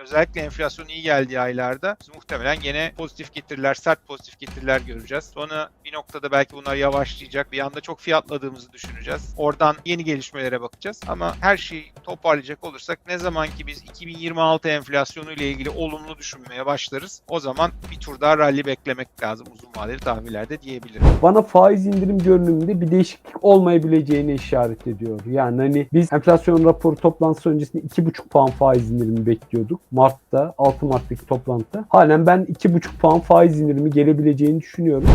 özellikle enflasyon iyi geldiği aylarda biz muhtemelen gene pozitif getiriler, sert pozitif getiriler göreceğiz. Sonra bir noktada belki bunlar yavaşlayacak. Bir anda çok fiyatladığımızı düşüneceğiz. Oradan yeni gelişmelere bakacağız. Ama her şeyi toparlayacak olursak ne zaman ki biz 2026 enflasyonu ile ilgili olumlu düşünmeye başlarız. O zaman bir tur daha rally beklemek lazım uzun vadeli tahvillerde diyebilirim. Bana faiz indirim görünümünde bir değişiklik olmayabileceğini işaret ediyor. Yani hani biz enflasyon raporu toplantısı öncesinde 2,5 puan faiz indirimi bekliyorduk. Mart'ta, 6 Mart'taki toplantıda. Halen ben 2,5 puan faiz indirimi gelebileceğini düşünüyorum.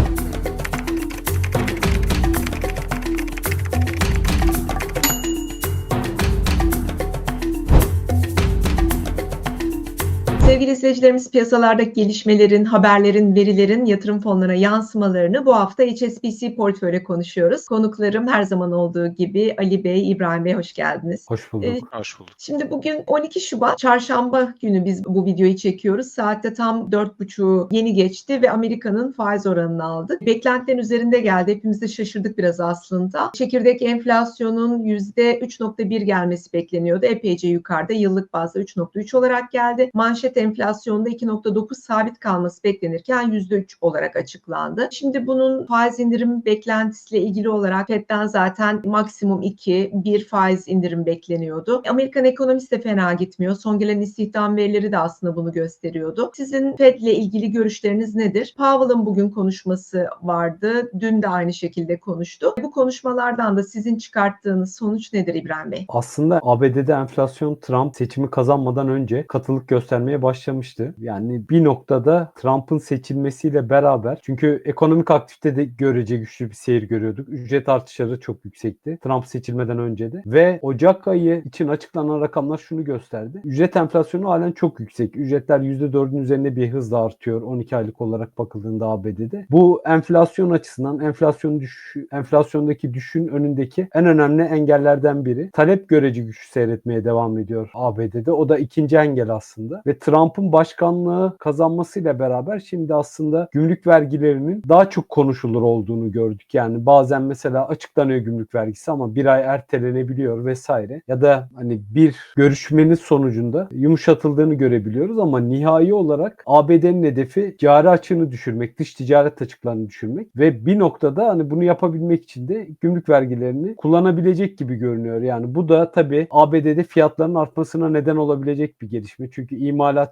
Sevgili izleyicilerimiz piyasalardaki gelişmelerin, haberlerin, verilerin yatırım fonlarına yansımalarını bu hafta HSBC portföyle konuşuyoruz. Konuklarım her zaman olduğu gibi Ali Bey, İbrahim Bey hoş geldiniz. Hoş bulduk. Ee, Hoş bulduk. Şimdi bugün 12 Şubat çarşamba günü biz bu videoyu çekiyoruz. Saatte tam 4.30'u yeni geçti ve Amerika'nın faiz oranını aldık. Beklentilerin üzerinde geldi. Hepimiz de şaşırdık biraz aslında. Çekirdek enflasyonun %3.1 gelmesi bekleniyordu. Epeyce yukarıda. Yıllık bazda 3.3 olarak geldi. Manşet enflasyonda 2.9 sabit kalması beklenirken %3 olarak açıklandı. Şimdi bunun faiz indirim beklentisiyle ilgili olarak FED'den zaten maksimum 2, 1 faiz indirim bekleniyordu. Amerikan ekonomisi de fena gitmiyor. Son gelen istihdam verileri de aslında bunu gösteriyordu. Sizin FED ile ilgili görüşleriniz nedir? Powell'ın bugün konuşması vardı. Dün de aynı şekilde konuştu. Bu konuşmalardan da sizin çıkarttığınız sonuç nedir İbrahim Bey? Aslında ABD'de enflasyon Trump seçimi kazanmadan önce katılık göstermeye başlamıştı. Yani bir noktada Trump'ın seçilmesiyle beraber çünkü ekonomik aktivite de görece güçlü bir seyir görüyorduk. Ücret artışları çok yüksekti. Trump seçilmeden önce de. Ve Ocak ayı için açıklanan rakamlar şunu gösterdi. Ücret enflasyonu halen çok yüksek. Ücretler %4'ün üzerinde bir hızla artıyor 12 aylık olarak bakıldığında ABD'de. Bu enflasyon açısından enflasyon düş enflasyondaki düşün önündeki en önemli engellerden biri. Talep görece güçlü seyretmeye devam ediyor ABD'de. O da ikinci engel aslında. Ve Trump'ın başkanlığı kazanmasıyla beraber şimdi aslında gümrük vergilerinin daha çok konuşulur olduğunu gördük. Yani bazen mesela açıklanıyor gümrük vergisi ama bir ay ertelenebiliyor vesaire. Ya da hani bir görüşmenin sonucunda yumuşatıldığını görebiliyoruz ama nihai olarak ABD'nin hedefi cari açığını düşürmek, dış ticaret açıklarını düşürmek ve bir noktada hani bunu yapabilmek için de gümrük vergilerini kullanabilecek gibi görünüyor. Yani bu da tabii ABD'de fiyatların artmasına neden olabilecek bir gelişme. Çünkü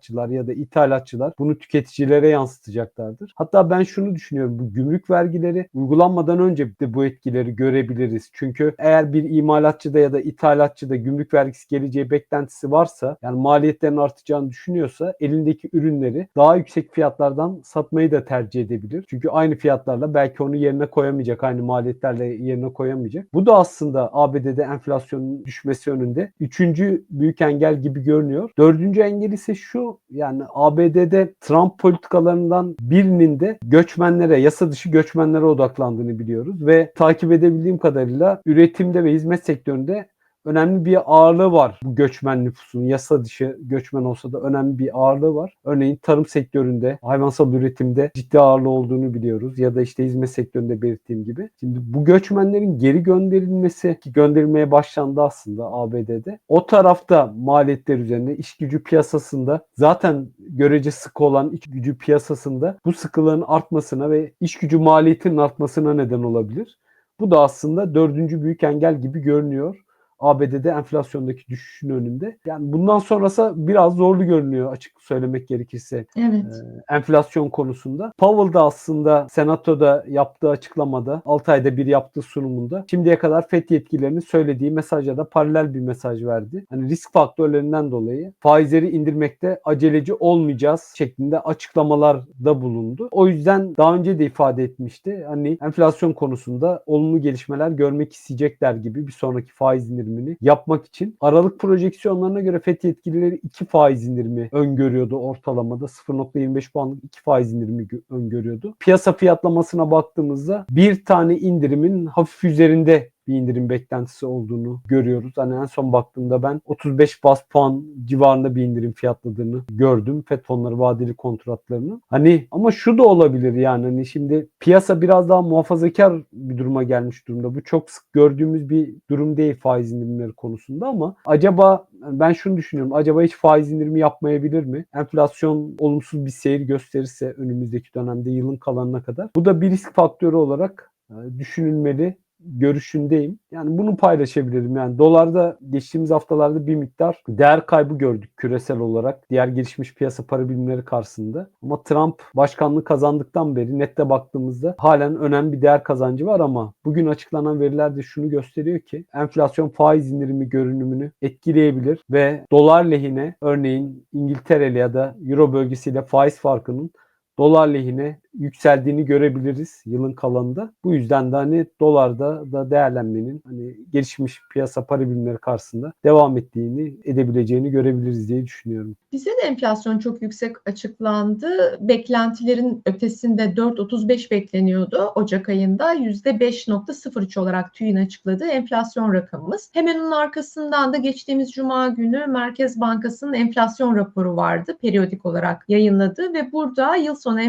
imalatçılar ya da ithalatçılar bunu tüketicilere yansıtacaklardır. Hatta ben şunu düşünüyorum. Bu gümrük vergileri uygulanmadan önce de bu etkileri görebiliriz. Çünkü eğer bir imalatçıda ya da ithalatçıda gümrük vergisi geleceği beklentisi varsa yani maliyetlerin artacağını düşünüyorsa elindeki ürünleri daha yüksek fiyatlardan satmayı da tercih edebilir. Çünkü aynı fiyatlarla belki onu yerine koyamayacak. Aynı maliyetlerle yerine koyamayacak. Bu da aslında ABD'de enflasyonun düşmesi önünde üçüncü büyük engel gibi görünüyor. Dördüncü engel ise şu yani ABD'de Trump politikalarından birinin de göçmenlere, yasa dışı göçmenlere odaklandığını biliyoruz ve takip edebildiğim kadarıyla üretimde ve hizmet sektöründe önemli bir ağırlığı var bu göçmen nüfusun. Yasa dışı göçmen olsa da önemli bir ağırlığı var. Örneğin tarım sektöründe, hayvansal üretimde ciddi ağırlığı olduğunu biliyoruz. Ya da işte hizmet sektöründe belirttiğim gibi. Şimdi bu göçmenlerin geri gönderilmesi ki gönderilmeye başlandı aslında ABD'de. O tarafta maliyetler üzerine iş gücü piyasasında zaten görece sık olan iş gücü piyasasında bu sıkılığın artmasına ve iş gücü maliyetinin artmasına neden olabilir. Bu da aslında dördüncü büyük engel gibi görünüyor. ABD'de enflasyondaki düşüşün önünde. Yani bundan sonrası biraz zorlu görünüyor açık söylemek gerekirse Evet. e, enflasyon konusunda. Powell da aslında senatoda yaptığı açıklamada 6 ayda bir yaptığı sunumunda şimdiye kadar FED yetkililerinin söylediği mesajla da paralel bir mesaj verdi. Hani risk faktörlerinden dolayı faizleri indirmekte aceleci olmayacağız şeklinde açıklamalarda bulundu. O yüzden daha önce de ifade etmişti. Hani enflasyon konusunda olumlu gelişmeler görmek isteyecekler gibi bir sonraki faiz indirimini yapmak için. Aralık projeksiyonlarına göre FED yetkilileri 2 faiz indirimi öngörüyordu ortalamada. 0.25 puanlık 2 faiz indirimi gö- öngörüyordu. Piyasa fiyatlamasına baktığımızda bir tane indirimin hafif üzerinde bir indirim beklentisi olduğunu görüyoruz. Hani en son baktığımda ben 35 bas puan civarında bir indirim fiyatladığını gördüm. FED fonları vadeli kontratlarını. Hani ama şu da olabilir yani hani şimdi piyasa biraz daha muhafazakar bir duruma gelmiş durumda. Bu çok sık gördüğümüz bir durum değil faiz indirimleri konusunda ama acaba ben şunu düşünüyorum. Acaba hiç faiz indirimi yapmayabilir mi? Enflasyon olumsuz bir seyir gösterirse önümüzdeki dönemde yılın kalanına kadar. Bu da bir risk faktörü olarak e, düşünülmeli görüşündeyim. Yani bunu paylaşabilirim. Yani dolarda geçtiğimiz haftalarda bir miktar değer kaybı gördük küresel olarak diğer gelişmiş piyasa para birimleri karşısında. Ama Trump başkanlığı kazandıktan beri nette baktığımızda halen önemli bir değer kazancı var ama bugün açıklanan veriler de şunu gösteriyor ki enflasyon faiz indirimi görünümünü etkileyebilir ve dolar lehine örneğin İngiltere ya da Euro bölgesiyle faiz farkının dolar lehine yükseldiğini görebiliriz yılın kalanında. Bu yüzden de hani dolarda da değerlenmenin hani gelişmiş piyasa para birimleri karşısında devam ettiğini edebileceğini görebiliriz diye düşünüyorum. Bize de enflasyon çok yüksek açıklandı. Beklentilerin ötesinde 4.35 bekleniyordu. Ocak ayında %5.03 olarak TÜİ'nin açıkladığı enflasyon rakamımız. Hemen onun arkasından da geçtiğimiz cuma günü Merkez Bankası'nın enflasyon raporu vardı. Periyodik olarak yayınladı ve burada yıl sonu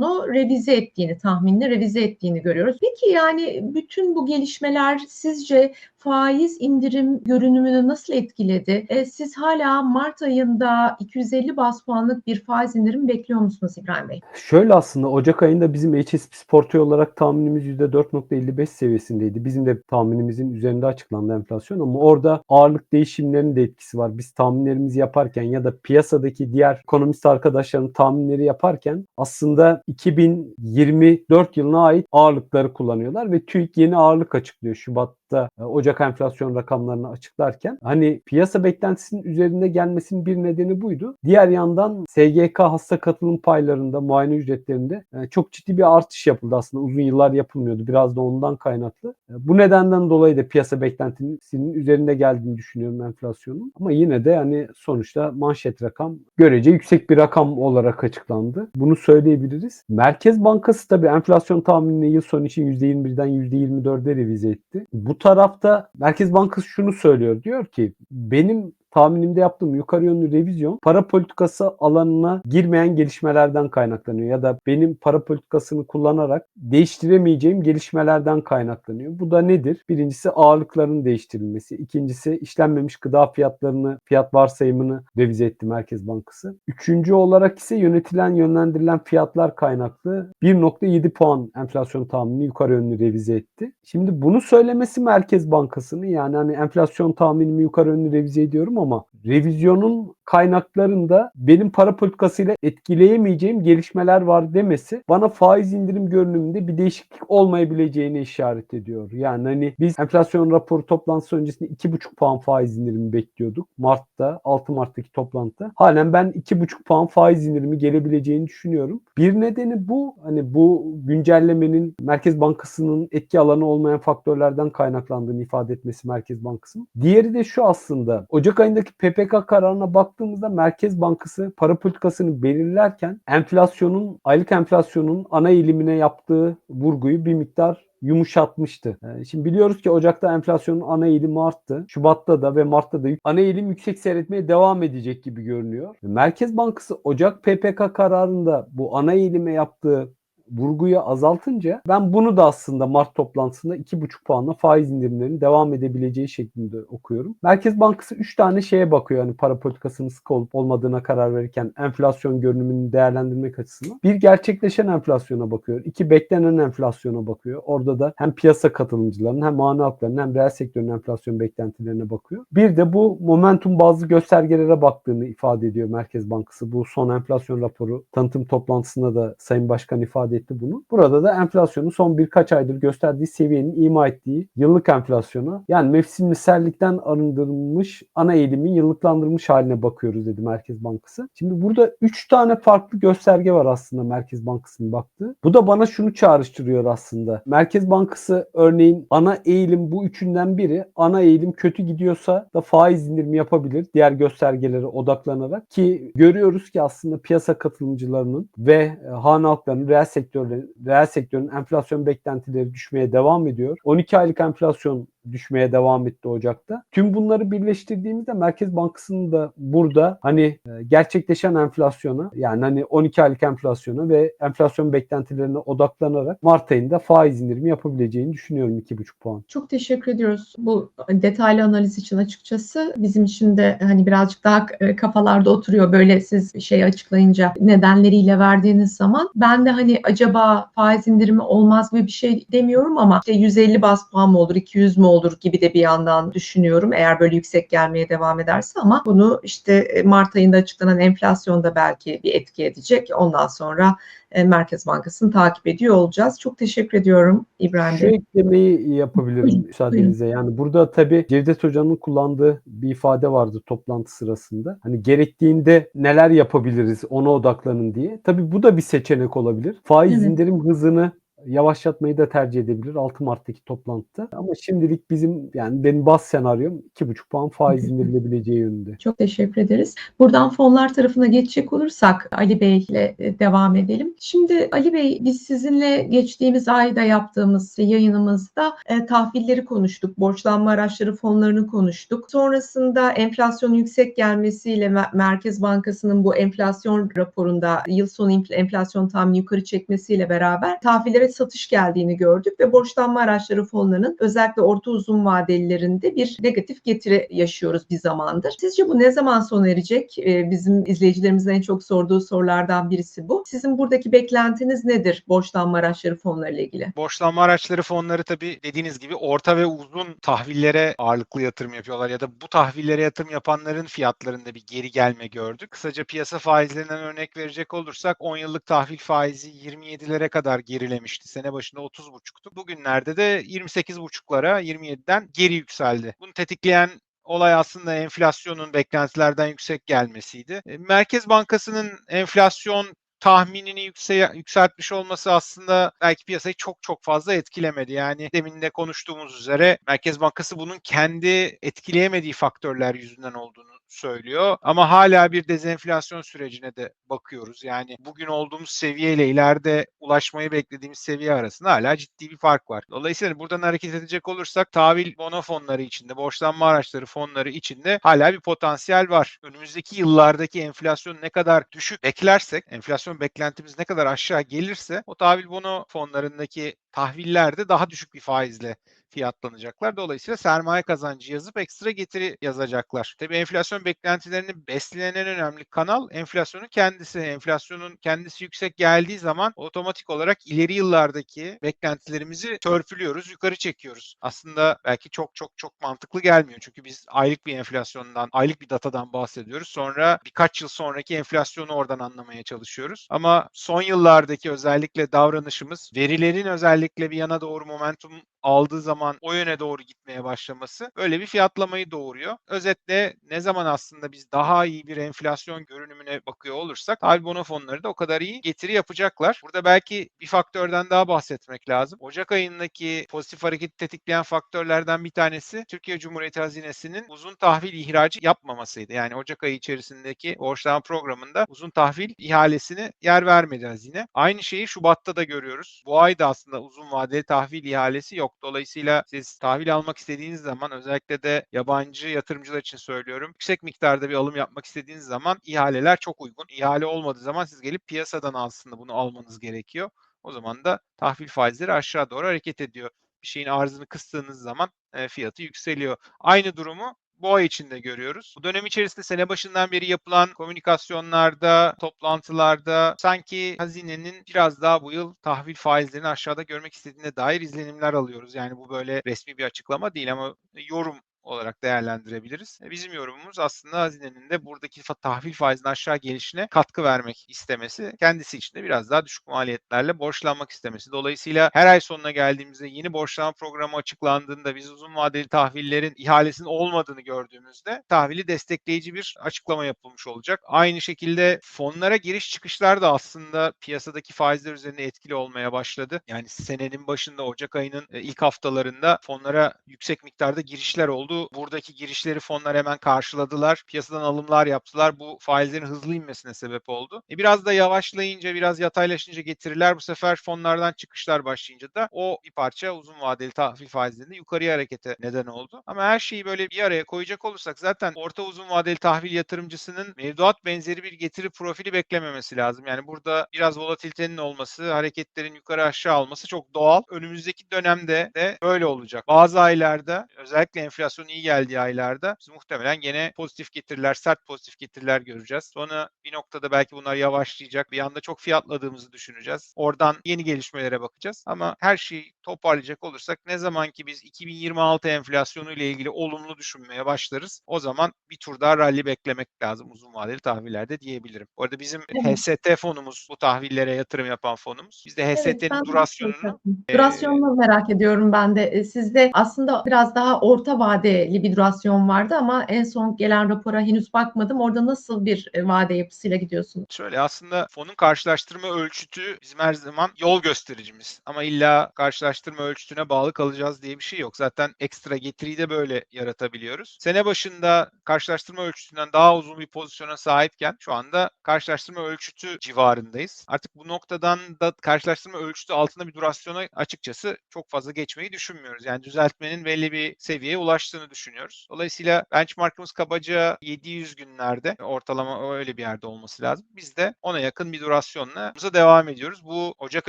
enflasyonunu revize ettiğini, tahminini revize ettiğini görüyoruz. Peki yani bütün bu gelişmeler sizce faiz indirim görünümünü nasıl etkiledi? E, siz hala Mart ayında 250 bas puanlık bir faiz indirim bekliyor musunuz İbrahim Bey? Şöyle aslında Ocak ayında bizim HSBC portföy olarak tahminimiz %4.55 seviyesindeydi. Bizim de tahminimizin üzerinde açıklandı enflasyon ama orada ağırlık değişimlerinin de etkisi var. Biz tahminlerimizi yaparken ya da piyasadaki diğer ekonomist arkadaşların tahminleri yaparken aslında 2024 yılına ait ağırlıkları kullanıyorlar ve TÜİK yeni ağırlık açıklıyor Şubat'ta e, Ocak enflasyon rakamlarını açıklarken hani piyasa beklentisinin üzerinde gelmesinin bir nedeni buydu. Diğer yandan SGK hasta katılım paylarında, muayene ücretlerinde e, çok ciddi bir artış yapıldı aslında. Uzun yıllar yapılmıyordu. Biraz da ondan kaynaklı. E, Bu nedenden dolayı da piyasa beklentisinin üzerinde geldiğini düşünüyorum enflasyonun. Ama yine de hani sonuçta manşet rakam görece yüksek bir rakam olarak açıklandı. Bunu söyleyebiliriz. Merkez Bankası tabii enflasyon tahminini yıl sonu için %21'den %24'e revize etti. Bu tarafta Merkez Bankası şunu söylüyor. Diyor ki benim tahminimde yaptığım yukarı yönlü revizyon para politikası alanına girmeyen gelişmelerden kaynaklanıyor ya da benim para politikasını kullanarak değiştiremeyeceğim gelişmelerden kaynaklanıyor. Bu da nedir? Birincisi ağırlıkların değiştirilmesi. İkincisi işlenmemiş gıda fiyatlarını, fiyat varsayımını revize etti Merkez Bankası. Üçüncü olarak ise yönetilen, yönlendirilen fiyatlar kaynaklı 1.7 puan enflasyon tahminini yukarı yönlü revize etti. Şimdi bunu söylemesi Merkez Bankası'nın yani hani enflasyon tahminimi yukarı yönlü revize ediyorum ama revizyonun kaynaklarında benim para politikasıyla etkileyemeyeceğim gelişmeler var demesi bana faiz indirim görünümünde bir değişiklik olmayabileceğini işaret ediyor. Yani hani biz enflasyon raporu toplantısı öncesinde 2,5 puan faiz indirimi bekliyorduk. Mart'ta 6 Mart'taki toplantıda. Halen ben 2,5 puan faiz indirimi gelebileceğini düşünüyorum. Bir nedeni bu. Hani bu güncellemenin Merkez Bankası'nın etki alanı olmayan faktörlerden kaynaklandığını ifade etmesi Merkez Bankası'nın. Diğeri de şu aslında. Ocak ayındaki PPK kararına baktığımızda Merkez Bankası para politikasını belirlerken enflasyonun, aylık enflasyonun ana eğilimine yaptığı vurguyu bir miktar yumuşatmıştı. Ee, Şimdi biliyoruz ki Ocak'ta enflasyonun ana eğilimi arttı. Şubat'ta da ve Mart'ta da ana eğilim yüksek seyretmeye devam edecek gibi görünüyor. Merkez Bankası Ocak PPK kararında bu ana eğilime yaptığı vurguyu azaltınca ben bunu da aslında Mart toplantısında 2,5 puanla faiz indirimlerinin devam edebileceği şeklinde okuyorum. Merkez Bankası 3 tane şeye bakıyor hani para politikasının sık olup olmadığına karar verirken enflasyon görünümünü değerlendirmek açısından. Bir gerçekleşen enflasyona bakıyor. iki beklenen enflasyona bakıyor. Orada da hem piyasa katılımcılarının hem mani halklarının hem reel sektörün enflasyon beklentilerine bakıyor. Bir de bu momentum bazlı göstergelere baktığını ifade ediyor Merkez Bankası. Bu son enflasyon raporu tanıtım toplantısında da Sayın Başkan ifade etti bunu. Burada da enflasyonun son birkaç aydır gösterdiği seviyenin ima ettiği yıllık enflasyona yani mevsimsellikten arındırılmış ana eğilimin yıllıklandırılmış haline bakıyoruz dedi Merkez Bankası. Şimdi burada 3 tane farklı gösterge var aslında Merkez Bankası'nın baktığı. Bu da bana şunu çağrıştırıyor aslında. Merkez Bankası örneğin ana eğilim bu üçünden biri. Ana eğilim kötü gidiyorsa da faiz indirimi yapabilir. Diğer göstergelere odaklanarak ki görüyoruz ki aslında piyasa katılımcılarının ve e, hane halklarının reel sektör sektörlerin, reel sektörün enflasyon beklentileri düşmeye devam ediyor. 12 aylık enflasyon düşmeye devam etti Ocak'ta. Tüm bunları birleştirdiğimizde Merkez Bankası'nın da burada hani e, gerçekleşen enflasyona yani hani 12 aylık enflasyona ve enflasyon beklentilerine odaklanarak Mart ayında faiz indirimi yapabileceğini düşünüyorum 2,5 puan. Çok teşekkür ediyoruz bu detaylı analiz için açıkçası. Bizim için de hani birazcık daha e, kafalarda oturuyor böyle siz şey açıklayınca nedenleriyle verdiğiniz zaman. Ben de hani acaba faiz indirimi olmaz mı bir şey demiyorum ama işte 150 bas puan mı olur 200 mü olur gibi de bir yandan düşünüyorum eğer böyle yüksek gelmeye devam ederse ama bunu işte e, Mart ayında açıklanan enflasyonda belki bir etki edecek. Ondan sonra e, Merkez Bankası'nı takip ediyor olacağız. Çok teşekkür ediyorum İbrahim Şu Bey. eklemeyi yapabilirim müsaadenizle. Yani burada tabii Cevdet Hoca'nın kullandığı bir ifade vardı toplantı sırasında. Hani gerektiğinde neler yapabiliriz ona odaklanın diye. Tabii bu da bir seçenek olabilir. Faiz Evet. indirim hızını yavaşlatmayı da tercih edebilir 6 Mart'taki toplantıda. Ama şimdilik bizim yani benim baz senaryom 2,5 puan faiz indirilebileceği yönünde. Çok teşekkür ederiz. Buradan fonlar tarafına geçecek olursak Ali Bey ile e, devam edelim. Şimdi Ali Bey biz sizinle geçtiğimiz ayda yaptığımız yayınımızda e, tahvilleri konuştuk. Borçlanma araçları fonlarını konuştuk. Sonrasında enflasyonun yüksek gelmesiyle Mer- Merkez Bankası'nın bu enflasyon raporunda yıl sonu enfl- enflasyon tahmini yukarı çekmesiyle beraber tahvillere satış geldiğini gördük ve borçlanma araçları fonlarının özellikle orta uzun vadelilerinde bir negatif getiri yaşıyoruz bir zamandır. Sizce bu ne zaman sona erecek? Ee, bizim izleyicilerimizin en çok sorduğu sorulardan birisi bu. Sizin buradaki beklentiniz nedir borçlanma araçları fonları ile ilgili? Borçlanma araçları fonları tabii dediğiniz gibi orta ve uzun tahvillere ağırlıklı yatırım yapıyorlar ya da bu tahvillere yatırım yapanların fiyatlarında bir geri gelme gördük. Kısaca piyasa faizlerinden örnek verecek olursak 10 yıllık tahvil faizi 27'lere kadar gerilemişti. Sene başında 30,5'tu. Bugünlerde de 28,5'lara 27'den geri yükseldi. Bunu tetikleyen olay aslında enflasyonun beklentilerden yüksek gelmesiydi. E, Merkez Bankası'nın enflasyon tahminini yükse- yükseltmiş olması aslında belki piyasayı çok çok fazla etkilemedi. Yani demin de konuştuğumuz üzere Merkez Bankası bunun kendi etkileyemediği faktörler yüzünden olduğunu söylüyor. Ama hala bir dezenflasyon sürecine de bakıyoruz. Yani bugün olduğumuz seviyeyle ileride ulaşmayı beklediğimiz seviye arasında hala ciddi bir fark var. Dolayısıyla buradan hareket edecek olursak tahvil bono fonları içinde, borçlanma araçları fonları içinde hala bir potansiyel var. Önümüzdeki yıllardaki enflasyon ne kadar düşük beklersek, enflasyon beklentimiz ne kadar aşağı gelirse o tahvil bono fonlarındaki tahviller de daha düşük bir faizle fiyatlanacaklar. Dolayısıyla sermaye kazancı yazıp ekstra getiri yazacaklar. Tabii enflasyon beklentilerini besleyen en önemli kanal enflasyonun kendisi. Enflasyonun kendisi yüksek geldiği zaman otomatik olarak ileri yıllardaki beklentilerimizi törpülüyoruz, yukarı çekiyoruz. Aslında belki çok çok çok mantıklı gelmiyor. Çünkü biz aylık bir enflasyondan, aylık bir datadan bahsediyoruz. Sonra birkaç yıl sonraki enflasyonu oradan anlamaya çalışıyoruz. Ama son yıllardaki özellikle davranışımız verilerin özellikle bir yana doğru momentum aldığı zaman o yöne doğru gitmeye başlaması böyle bir fiyatlamayı doğuruyor. Özetle ne zaman aslında biz daha iyi bir enflasyon görünümüne bakıyor olursak tahvil bono fonları da o kadar iyi getiri yapacaklar. Burada belki bir faktörden daha bahsetmek lazım. Ocak ayındaki pozitif hareketi tetikleyen faktörlerden bir tanesi Türkiye Cumhuriyeti Hazinesi'nin uzun tahvil ihracı yapmamasıydı. Yani Ocak ayı içerisindeki borçlanma programında uzun tahvil ihalesini yer vermedi hazine. Aynı şeyi Şubat'ta da görüyoruz. Bu ay da aslında uzun vadeli tahvil ihalesi yok. Dolayısıyla siz tahvil almak istediğiniz zaman özellikle de yabancı yatırımcılar için söylüyorum. Yüksek miktarda bir alım yapmak istediğiniz zaman ihaleler çok uygun. İhale olmadığı zaman siz gelip piyasadan aslında bunu almanız gerekiyor. O zaman da tahvil faizleri aşağı doğru hareket ediyor. Bir şeyin arzını kıstığınız zaman e, fiyatı yükseliyor. Aynı durumu ay içinde görüyoruz. Bu dönem içerisinde sene başından beri yapılan komünikasyonlarda, toplantılarda sanki hazinenin biraz daha bu yıl tahvil faizlerini aşağıda görmek istediğine dair izlenimler alıyoruz. Yani bu böyle resmi bir açıklama değil ama yorum olarak değerlendirebiliriz. E, Bizim yorumumuz aslında hazinenin de buradaki tahvil faizinin aşağı gelişine katkı vermek istemesi, kendisi için de biraz daha düşük maliyetlerle borçlanmak istemesi. Dolayısıyla her ay sonuna geldiğimizde yeni borçlanma programı açıklandığında biz uzun vadeli tahvillerin ihalesinin olmadığını gördüğümüzde tahvili destekleyici bir açıklama yapılmış olacak. Aynı şekilde fonlara giriş çıkışlar da aslında piyasadaki faizler üzerinde etkili olmaya başladı. Yani senenin başında Ocak ayının e, ilk haftalarında fonlara yüksek miktarda girişler oldu Buradaki girişleri fonlar hemen karşıladılar. Piyasadan alımlar yaptılar. Bu faizlerin hızlı inmesine sebep oldu. E biraz da yavaşlayınca, biraz yataylaşınca getiriler bu sefer fonlardan çıkışlar başlayınca da o bir parça uzun vadeli tahvil faizlerinde yukarıya harekete neden oldu. Ama her şeyi böyle bir araya koyacak olursak zaten orta uzun vadeli tahvil yatırımcısının mevduat benzeri bir getiri profili beklememesi lazım. Yani burada biraz volatilitenin olması, hareketlerin yukarı aşağı alması çok doğal. Önümüzdeki dönemde de böyle olacak. Bazı aylarda özellikle enflasyon iyi geldiği aylarda biz muhtemelen gene pozitif getiriler, sert pozitif getiriler göreceğiz. Sonra bir noktada belki bunlar yavaşlayacak. Bir anda çok fiyatladığımızı düşüneceğiz. Oradan yeni gelişmelere bakacağız. Ama her şeyi toparlayacak olursak ne zaman ki biz 2026 enflasyonu ile ilgili olumlu düşünmeye başlarız o zaman bir tur daha rally beklemek lazım uzun vadeli tahvillerde diyebilirim. Bu arada bizim Evet. HST fonumuz bu tahvillere yatırım yapan fonumuz. Biz de HST'nin de durasyonunu soracaktım. e, Durasyonunu merak ediyorum ben de. E, Sizde aslında biraz daha orta vadeli bir durasyon vardı ama en son gelen rapora henüz bakmadım. Orada nasıl bir e, vade yapısıyla gidiyorsunuz? Şöyle aslında fonun karşılaştırma ölçütü bizim her zaman yol göstericimiz. Ama illa karşılaştırma ölçütüne bağlı kalacağız diye bir şey yok. Zaten ekstra getiriyi de böyle yaratabiliyoruz. Sene başında karşılaştırma ölçütünden daha uzun bir pozisyona sahipken şu anda karşılaştırma ölçütü civarındayız. Artık bu noktadan da karşılaştırma ölçütü altında bir durasyona açıkçası çok fazla geçmeyi düşünmüyoruz. Yani düzeltmenin belli bir seviyeye ulaştığını düşünüyoruz. Dolayısıyla benchmarkımız kabaca 700 günlerde ortalama öyle bir yerde olması lazım. Biz de ona yakın bir durasyonla devam ediyoruz. Bu Ocak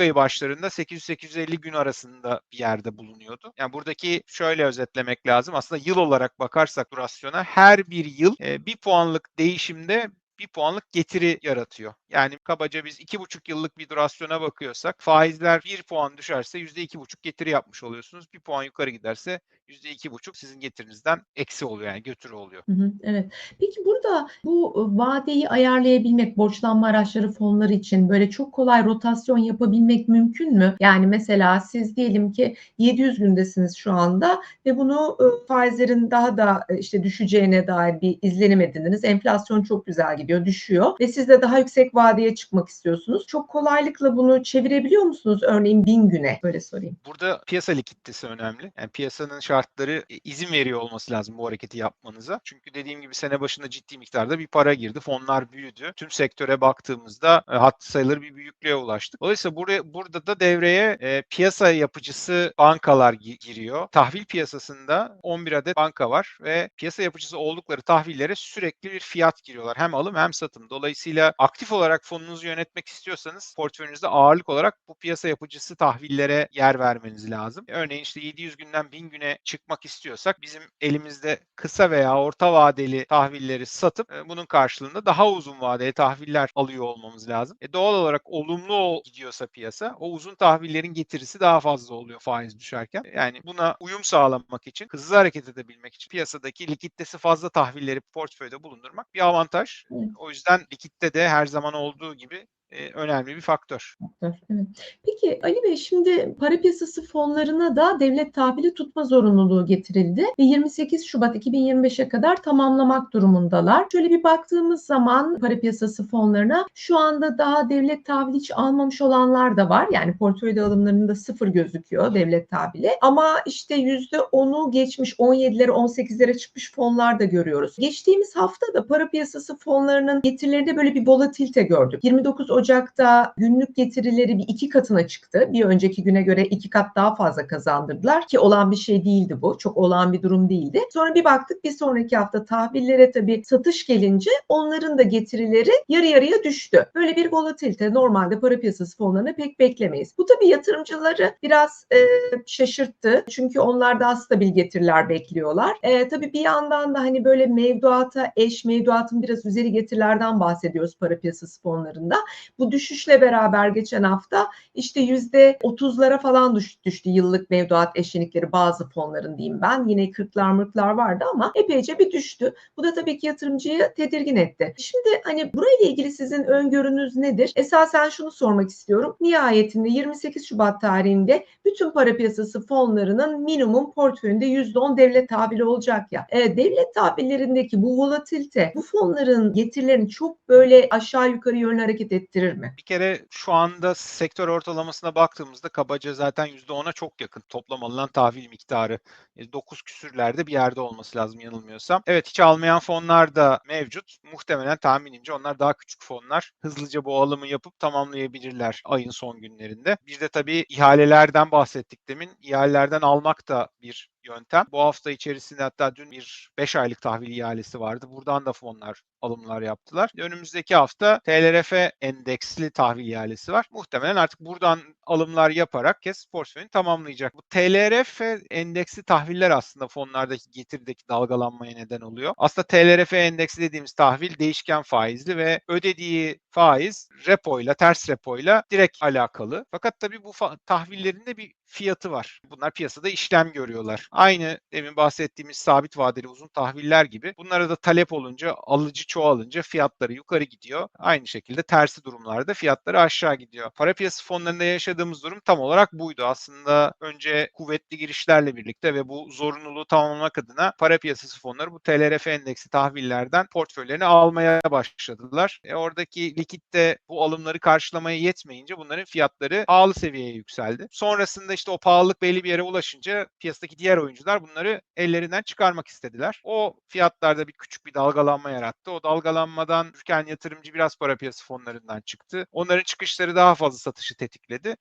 ayı başlarında 800-850 gün arasında bir yerde bulunuyordu. Yani buradaki şöyle özetlemek lazım. Aslında yıl olarak bakarsak durasyona her bir yıl e, bir puanlık değişimde bir puanlık getiri yaratıyor. Yani kabaca biz iki buçuk yıllık bir durasyona bakıyorsak faizler bir puan düşerse yüzde iki buçuk getiri yapmış oluyorsunuz. Bir puan yukarı giderse yüzde iki buçuk sizin getirinizden eksi oluyor yani götürü oluyor. Hı hı, evet. Peki burada bu e, vadeyi ayarlayabilmek, borçlanma araçları fonları için böyle çok kolay rotasyon yapabilmek mümkün mü? Yani mesela siz diyelim ki 700 gündesiniz şu anda ve bunu e, faizlerin daha da e, işte düşeceğine dair bir izlenim edindiniz. Enflasyon çok güzel gidiyor, düşüyor ve siz de daha yüksek vadeye çıkmak istiyorsunuz. Çok kolaylıkla bunu çevirebiliyor musunuz? Örneğin 1000 güne. Böyle sorayım. Burada piyasa likiditesi önemli. Yani piyasanın şartları e, izin veriyor olması lazım bu hareketi yapmanıza. Çünkü dediğim gibi sene başında ciddi miktarda bir para girdi. Fonlar büyüdü. Tüm sektöre baktığımızda e, hattı sayılır bir büyüklüğe ulaştık. Dolayısıyla buraya, burada da devreye e, piyasa yapıcısı bankalar gi- giriyor. Tahvil piyasasında 11 adet banka var ve piyasa yapıcısı oldukları tahvillere sürekli bir fiyat giriyorlar. Hem alım hem satım. Dolayısıyla aktif olarak fonunuzu yönetmek istiyorsanız portföyünüzde ağırlık olarak bu piyasa yapıcısı tahvillere yer vermeniz lazım. Örneğin işte 700 günden 1000 güne çıkmak istiyorsak bizim elimizde kısa veya orta vadeli tahvilleri satıp e, bunun karşılığında daha uzun vadeli tahviller alıyor olmamız lazım. E, doğal olarak olumlu ol- gidiyorsa piyasa o uzun tahvillerin getirisi daha fazla oluyor faiz düşerken. Yani buna uyum sağlamak için, hızlı hareket edebilmek için piyasadaki likiditesi fazla tahvilleri portföyde bulundurmak bir avantaj. O yüzden likitte de her zaman olduğu gibi önemli bir faktör. faktör. Evet. Peki Ali Bey şimdi para piyasası fonlarına da devlet tahvili tutma zorunluluğu getirildi ve 28 Şubat 2025'e kadar tamamlamak durumundalar. Şöyle bir baktığımız zaman para piyasası fonlarına şu anda daha devlet tahvili hiç almamış olanlar da var. Yani portföyde alımlarında sıfır gözüküyor devlet tahvili. Ama işte %10'u geçmiş 17'lere 18'lere çıkmış fonlar da görüyoruz. Geçtiğimiz hafta da para piyasası fonlarının getirilerinde böyle bir volatilite gördük. 29 Ocak'ta günlük getirileri bir iki katına çıktı. Bir önceki güne göre iki kat daha fazla kazandırdılar ki olan bir şey değildi bu. Çok olan bir durum değildi. Sonra bir baktık bir sonraki hafta tahvillere tabii satış gelince onların da getirileri yarı yarıya düştü. Böyle bir volatilite normalde para piyasası fonlarına pek beklemeyiz. Bu tabii yatırımcıları biraz e, şaşırttı. Çünkü onlar daha stabil getiriler bekliyorlar. E, tabii bir yandan da hani böyle mevduata eş mevduatın biraz üzeri getirilerden bahsediyoruz para piyasası fonlarında. Bu düşüşle beraber geçen hafta işte yüzde otuzlara falan düş, düştü yıllık mevduat eşlenikleri bazı fonların diyeyim ben. Yine kırklar mırklar vardı ama epeyce bir düştü. Bu da tabii ki yatırımcıyı tedirgin etti. Şimdi hani burayla ilgili sizin öngörünüz nedir? Esasen şunu sormak istiyorum. Nihayetinde 28 Şubat tarihinde bütün para piyasası fonlarının minimum portföyünde %10 devlet tahvili olacak ya. E, devlet tahvillerindeki bu volatilite bu fonların getirilerini çok böyle aşağı yukarı yönlü hareket ettirir getirir mi? Bir kere şu anda sektör ortalamasına baktığımızda kabaca zaten %10'a çok yakın toplam alınan tahvil miktarı. 9 küsürlerde bir yerde olması lazım yanılmıyorsam. Evet hiç almayan fonlar da mevcut. Muhtemelen tahminimce onlar daha küçük fonlar. Hızlıca bu alımı yapıp tamamlayabilirler ayın son günlerinde. Bir de tabii ihalelerden bahsettik demin. İhalelerden almak da bir yöntem. Bu hafta içerisinde hatta dün bir 5 aylık tahvil ihalesi vardı. Buradan da fonlar alımlar yaptılar. Önümüzdeki hafta TLRF endeksli tahvil ihalesi var. Muhtemelen artık buradan alımlar yaparak kes portföyünü tamamlayacak. Bu TLRF endeksli tahviller aslında fonlardaki getirdeki dalgalanmaya neden oluyor. Aslında TLRF endeksi dediğimiz tahvil değişken faizli ve ödediği faiz repo ile ters repo ile direkt alakalı. Fakat tabii bu tahvillerin de bir fiyatı var. Bunlar piyasada işlem görüyorlar. Aynı demin bahsettiğimiz sabit vadeli uzun tahviller gibi. Bunlara da talep olunca, alıcı çoğalınca fiyatları yukarı gidiyor. Aynı şekilde tersi durumlarda fiyatları aşağı gidiyor. Para piyasası fonlarında yaşadığımız durum tam olarak buydu. Aslında önce kuvvetli girişlerle birlikte ve bu zorunluluğu tamamlamak adına para piyasası fonları bu TLRF endeksi tahvillerden portföylerini almaya başladılar. E oradaki likitte bu alımları karşılamaya yetmeyince bunların fiyatları pahalı seviyeye yükseldi. Sonrasında işte o pahalılık belli bir yere ulaşınca piyasadaki diğer oyuncular bunları ellerinden çıkarmak istediler. O fiyatlarda bir küçük bir dalgalanma yarattı. O dalgalanmadan ürken yatırımcı biraz para piyasası fonlarından çıktı. Onların çıkışları daha fazla satışı tetikledi.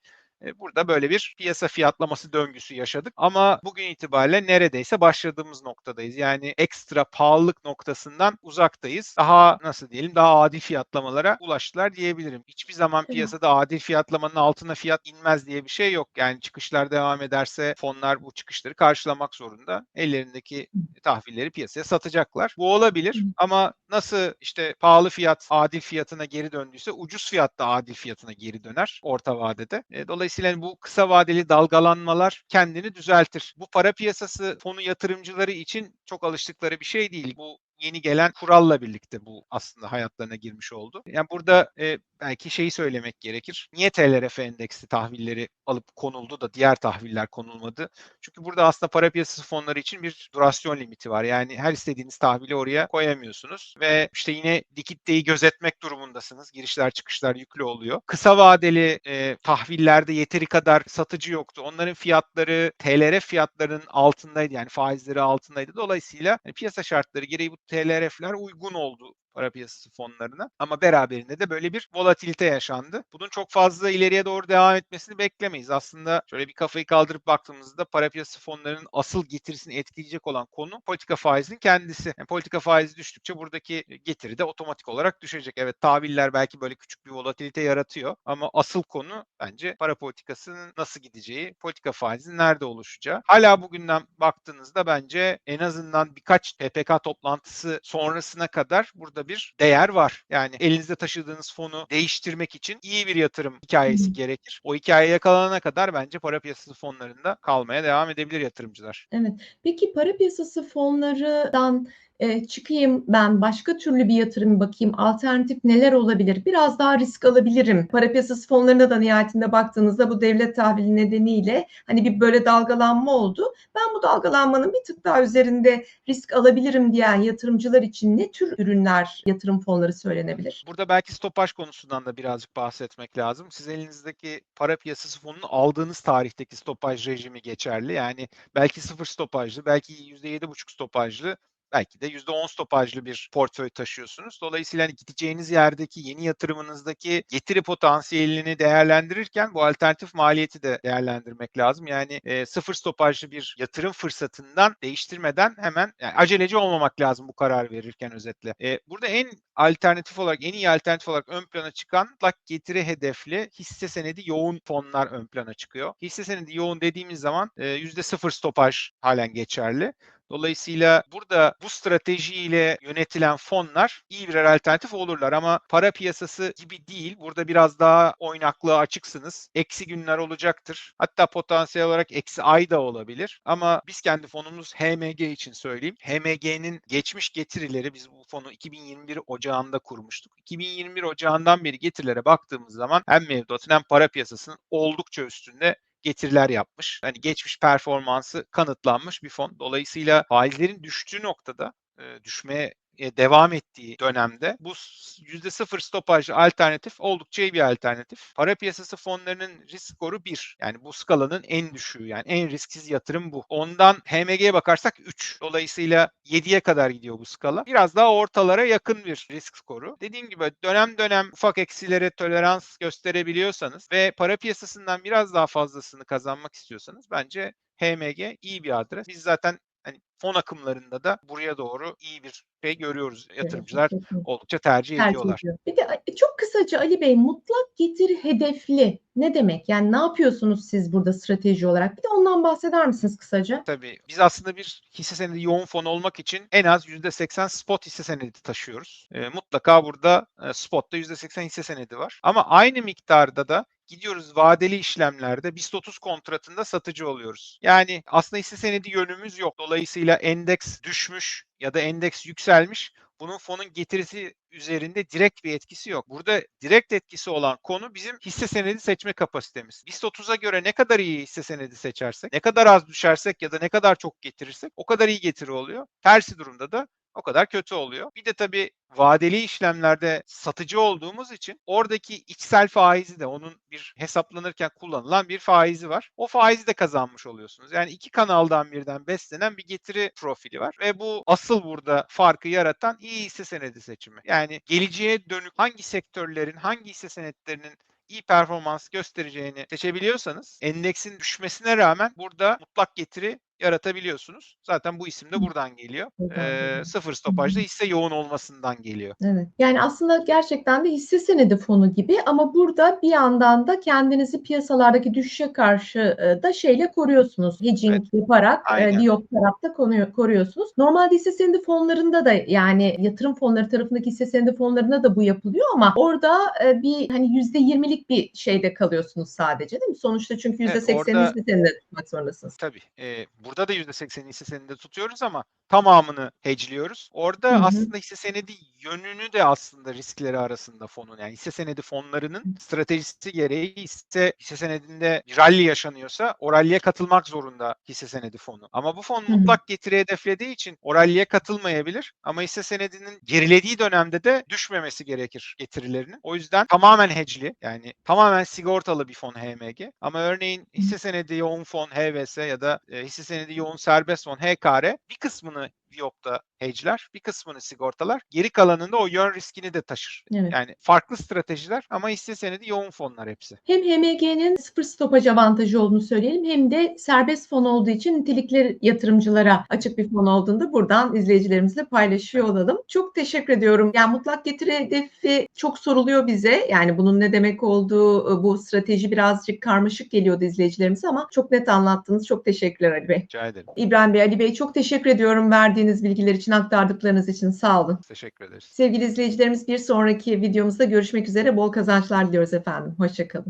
E, Burada böyle bir piyasa fiyatlaması döngüsü yaşadık. Ama bugün itibariyle neredeyse başladığımız noktadayız. Yani ekstra pahalılık noktasından uzaktayız. Daha nasıl diyelim daha adil fiyatlamalara ulaştılar diyebilirim. Hiçbir zaman piyasada adil fiyatlamanın altına fiyat inmez diye bir şey yok. Yani çıkışlar devam ederse fonlar bu çıkışları karşılamak zorunda. Ellerindeki tahvilleri piyasaya satacaklar. Bu olabilir ama nasıl işte pahalı fiyat adil fiyatına geri döndüyse ucuz fiyat da adil fiyatına geri döner orta vadede. E, Dolayısıyla hani bu kısa vadeli dalgalanmalar kendini düzeltir. Bu para piyasası fonu yatırımcıları için çok alıştıkları bir şey değil. Bu yeni gelen kuralla birlikte bu aslında hayatlarına girmiş oldu. Yani burada e, belki şeyi söylemek gerekir. Niye TLRF endeksli tahvilleri alıp konuldu da diğer tahviller konulmadı? Çünkü burada aslında para piyasası fonları için bir durasyon limiti var. Yani her istediğiniz tahvili oraya koyamıyorsunuz ve işte yine likiditeyi gözetmek durumundasınız. Girişler çıkışlar yüklü oluyor. Kısa vadeli e, tahvillerde yeteri kadar satıcı yoktu. Onların fiyatları TLRF fiyatlarının altındaydı. Yani faizleri altındaydı. Dolayısıyla hani piyasa şartları gereği bu TLRF'ler uygun oldu para piyasası fonlarına. Ama beraberinde de böyle bir volatilite yaşandı. Bunun çok fazla ileriye doğru devam etmesini beklemeyiz. Aslında şöyle bir kafayı kaldırıp baktığımızda para piyasası fonlarının asıl getirisini etkileyecek olan konu politika faizinin kendisi. Yani politika faizi düştükçe buradaki getiri de otomatik olarak düşecek. Evet tahviller belki böyle küçük bir volatilite yaratıyor ama asıl konu bence para politikasının nasıl gideceği, politika faizinin nerede oluşacağı. Hala bugünden baktığınızda bence en azından birkaç PPK toplantısı sonrasına kadar burada bir değer var. Yani elinizde taşıdığınız fonu değiştirmek için iyi bir yatırım hikayesi gerekir. O hikaye yakalanana kadar bence para piyasası fonlarında kalmaya devam edebilir yatırımcılar. Evet. Peki para piyasası fonlarından e, çıkayım ben başka türlü bir yatırım bakayım. Alternatif neler olabilir? Biraz daha risk alabilirim. Para piyasası fonlarına da nihayetinde baktığınızda bu devlet tahvili nedeniyle hani bir böyle dalgalanma oldu. Ben bu dalgalanmanın bir tık daha üzerinde risk alabilirim diyen yatırımcılar için ne tür ürünler, yatırım fonları söylenebilir? Burada belki stopaj konusundan da birazcık bahsetmek lazım. Siz elinizdeki para piyasası fonunu aldığınız tarihteki stopaj rejimi geçerli. Yani belki sıfır stopajlı, belki %7,5 stopajlı belki de %10 stopajlı bir portföy taşıyorsunuz. Dolayısıyla hani gideceğiniz yerdeki yeni yatırımınızdaki getiri potansiyelini değerlendirirken bu alternatif maliyeti de değerlendirmek lazım. Yani e, sıfır stopajlı bir yatırım fırsatından değiştirmeden hemen yani aceleci olmamak lazım bu karar verirken özetle. E, burada en alternatif olarak en iyi alternatif olarak ön plana çıkan mutlak getiri hedefli hisse senedi yoğun fonlar ön plana çıkıyor. Hisse senedi yoğun dediğimiz zaman e, %0 stopaj halen geçerli. Dolayısıyla burada bu stratejiyle yönetilen fonlar iyi birer alternatif olurlar ama para piyasası gibi değil. Burada biraz daha oynaklığa açıksınız. Eksi günler olacaktır. Hatta potansiyel olarak eksi ay da olabilir. Ama biz kendi fonumuz HMG için söyleyeyim. HMG'nin geçmiş getirileri biz bu fonu 2021 Ocağı'nda kurmuştuk. 2021 Ocağı'ndan beri getirilere baktığımız zaman hem mevduatın hem para piyasasının oldukça üstünde getiriler yapmış. Hani geçmiş performansı kanıtlanmış bir fon. Dolayısıyla faizlerin düştüğü noktada e, düşmeye e, devam ettiği dönemde bu s- %0 stopajlı alternatif oldukça iyi bir alternatif. Para piyasası fonlarının risk skoru 1. Yani bu skalanın en düşüğü yani en risksiz yatırım bu. Ondan HMG'ye bakarsak 3. Dolayısıyla 7'ye kadar gidiyor bu skala. Biraz daha ortalara yakın bir risk skoru. Dediğim gibi dönem dönem ufak eksilere tolerans gösterebiliyorsanız ve para piyasasından biraz daha fazlasını kazanmak istiyorsanız bence HMG iyi bir adres. Biz zaten hani fon akımlarında da buraya doğru iyi bir şey görüyoruz. Yatırımcılar Evet, oldukça tercih, tercih ediyorlar. ediyor. Bir de çok kısaca Ali Bey mutlak getiri hedefli ne demek? Yani ne yapıyorsunuz siz burada strateji olarak? Bir de ondan bahseder misiniz kısaca? Tabii biz aslında bir hisse senedi yoğun fon olmak için en az %80 spot hisse senedi taşıyoruz. E, mutlaka burada e, spotta %80 hisse senedi var. Ama aynı miktarda da gidiyoruz vadeli işlemlerde BIST 30 kontratında satıcı oluyoruz. Yani aslında hisse senedi yönümüz yok. Dolayısıyla endeks düşmüş ya da endeks yükselmiş. Bunun fonun getirisi üzerinde direkt bir etkisi yok. Burada direkt etkisi olan konu bizim hisse senedi seçme kapasitemiz. BIST 30'a göre ne kadar iyi hisse senedi seçersek, ne kadar az düşersek ya da ne kadar çok getirirsek o kadar iyi getiri oluyor. Tersi durumda da o kadar kötü oluyor. Bir de tabii vadeli işlemlerde satıcı olduğumuz için oradaki içsel faizi de onun bir hesaplanırken kullanılan bir faizi var. O faizi de kazanmış oluyorsunuz. Yani iki kanaldan birden beslenen bir getiri profili var ve bu asıl burada farkı yaratan iyi hisse senedi seçimi. Yani geleceğe dönük hangi sektörlerin, hangi hisse senetlerinin iyi performans göstereceğini seçebiliyorsanız endeksin düşmesine rağmen burada mutlak getiri yaratabiliyorsunuz. Zaten bu isim de buradan geliyor. Geliyor. sıfır stopajda hisse yoğun olmasından geliyor. Evet. Yani aslında gerçekten de hisse senedi fonu gibi ama burada bir yandan da kendinizi piyasalardaki düşüşe karşı e, da şeyle koruyorsunuz. Hedging Evet. yaparak e, Aynen. bir yok tarafta konuyor, koruyorsunuz. Normalde hisse senedi fonlarında da yani yatırım fonları tarafındaki hisse senedi fonlarında da bu yapılıyor ama orada e, bir hani %20'lik bir şeyde kalıyorsunuz sadece değil mi? Sonuçta çünkü Evet, %80'i orada- hisse senedi tutmak zorundasınız. Tabii. e, burada da %80'i hisse senedinde tutuyoruz ama tamamını hedgeliyoruz. Orada Hı hı. aslında hisse senedi yönünü de aslında riskleri arasında fonun. Yani hisse senedi fonlarının stratejisi gereği hisse, hisse senedinde rally yaşanıyorsa o rally'e katılmak zorunda hisse senedi fonu. Ama bu fon mutlak getiri hedeflediği için o rally'e katılmayabilir. Ama hisse senedinin gerilediği dönemde de düşmemesi gerekir getirilerinin. O yüzden tamamen hedgeli yani tamamen sigortalı bir fon HMG. Ama örneğin hisse senedi yoğun fon HVS ya da e, hisse senedi yoğun serbest fon HKR bir kısmını Viyop'ta hedge'ler, bir kısmını sigortalar. Geri kalanında o yön riskini de taşır. Evet. Yani farklı stratejiler ama hisse senedi yoğun fonlar hepsi. Hem HMG'nin sıfır stopaj avantajı olduğunu söyleyelim hem de serbest fon olduğu için nitelikli yatırımcılara açık bir fon olduğunda buradan izleyicilerimizle paylaşıyor olalım. Çok teşekkür ediyorum. Yani mutlak getiri hedefi çok soruluyor bize. Yani bunun ne demek olduğu bu strateji birazcık karmaşık geliyordu izleyicilerimize ama çok net anlattınız. Çok teşekkürler Ali Bey. Rica ederim. İbrahim Bey, Ali Bey çok teşekkür ediyorum verdiğiniz bilgiler için, aktardıklarınız için. Sağ olun. Teşekkür ederiz. Sevgili izleyicilerimiz bir sonraki videomuzda görüşmek üzere. Bol kazançlar diliyoruz efendim. Hoşçakalın.